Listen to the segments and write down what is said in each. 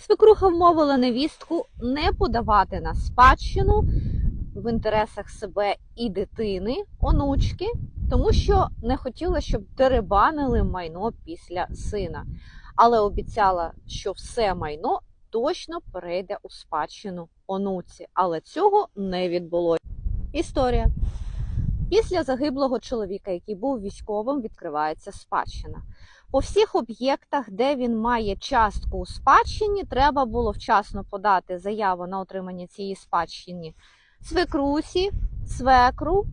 Свекруха вмовила невістку не подавати на спадщину в інтересах себе і дитини, онучки, тому що не хотіла, щоб деребанили майно після сина. Але обіцяла, що все майно точно перейде у спадщину онуці. Але цього не відбулося. Історія. Після загиблого чоловіка, який був військовим, відкривається спадщина. По всіх об'єктах, де він має частку у спадщині, треба було вчасно подати заяву на отримання цієї спадщини свекрусі, свекру,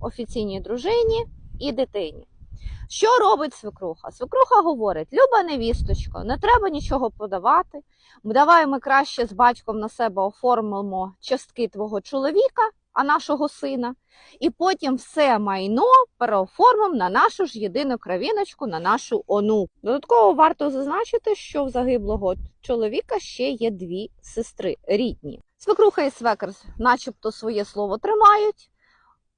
офіційній дружині і дитині. Що робить свекруха? Свекруха говорить: Люба невісточко, не треба нічого подавати. Давай ми краще з батьком на себе оформимо частки твого чоловіка, а нашого сина, і потім все майно переоформимо на нашу ж єдину кровіночку, на нашу онуку. Додатково варто зазначити, що в загиблого чоловіка ще є дві сестри рідні. Свекруха і свекр, начебто, своє слово тримають,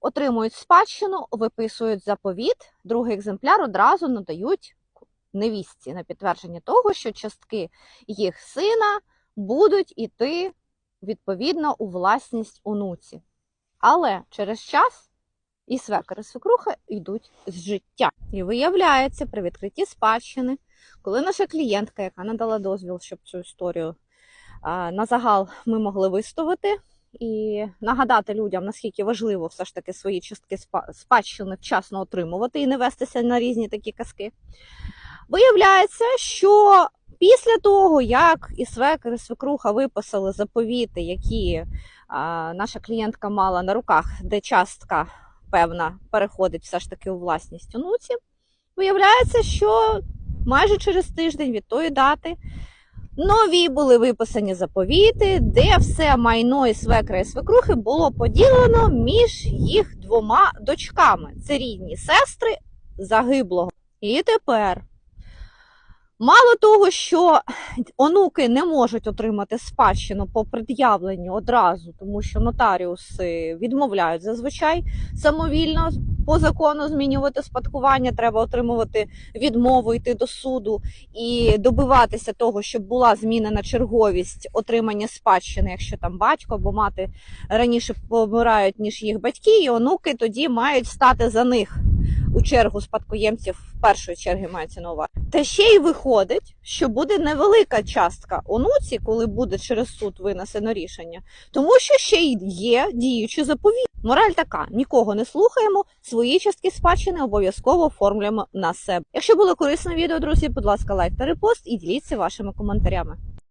отримують спадщину, виписують заповіт, другий екземпляр одразу надають невістці на підтвердження того, що частки їх сина будуть іти відповідно у власність онуці. Але через час і свекер, і свекруха йдуть з життя. І виявляється, при відкритті спадщини, коли наша клієнтка, яка надала дозвіл, щоб цю історію на загал ми могли виставити, і нагадати людям, наскільки важливо все ж таки свої частки спадщини вчасно отримувати і не вестися на різні такі казки. Виявляється, що після того, як і свекер, і свекруха виписали заповіти, які наша клієнтка мала на руках, де частка певна переходить все ж таки у власність онуці, виявляється, що майже через тиждень від тої дати нові були виписані заповіти, де все майно і свекра і свекрухи було поділено між їх двома дочками. Це рідні сестри загиблого. І тепер. Мало того, що онуки не можуть отримати спадщину по пред'явленню одразу, тому що нотаріуси відмовляють зазвичай самовільно по закону змінювати спадкування. Треба отримувати відмову, йти до суду і добиватися того, щоб була змінена черговість отримання спадщини, якщо там батько або мати раніше помирають ніж їх батьки, і онуки тоді мають стати за них у чергу спадкоємців в першої черги мається на увазі. Та ще й виходить, що буде невелика частка онуці, коли буде через суд винесено рішення, тому що ще й є діючі заповіт. Мораль така: нікого не слухаємо, свої частки спадщини обов'язково оформлюємо на себе. Якщо було корисне відео, друзі, будь ласка, лайк та репост і діліться вашими коментарями.